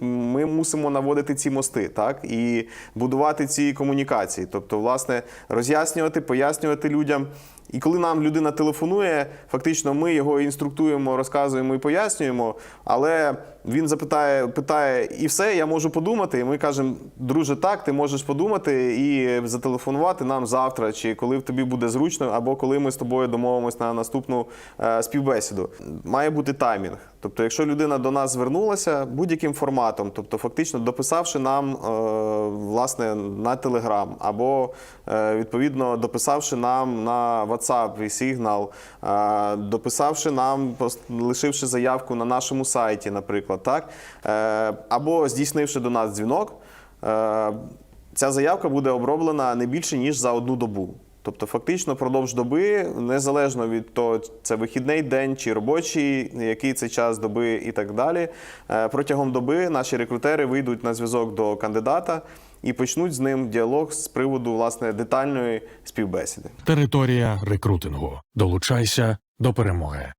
Ми мусимо наводити ці мости, так і будувати ці комунікації. Тобто, власне, роз'яснювати, пояснювати людям. І коли нам людина телефонує, фактично ми його інструктуємо, розказуємо і пояснюємо. Але він запитає, питає, і все, я можу подумати. І ми кажемо, друже, так, ти можеш подумати і зателефонувати нам завтра, чи коли тобі буде зручно, або коли ми з тобою домовимося на наступну е, співбесіду. Має бути таймінг. Тобто, якщо людина до нас звернулася будь-яким форматом, тобто фактично дописавши нам е, власне на Telegram, або е, відповідно дописавши нам на WhatsApp і Signal, е, дописавши нам, лишивши заявку на нашому сайті, наприклад, так, або здійснивши до нас дзвінок, ця заявка буде оброблена не більше ніж за одну добу. Тобто, фактично, продовж доби, незалежно від того, це вихідний день чи робочий, який це час доби і так далі. е, Протягом доби наші рекрутери вийдуть на зв'язок до кандидата і почнуть з ним діалог з приводу власне детальної співбесіди. Територія рекрутингу. Долучайся до перемоги.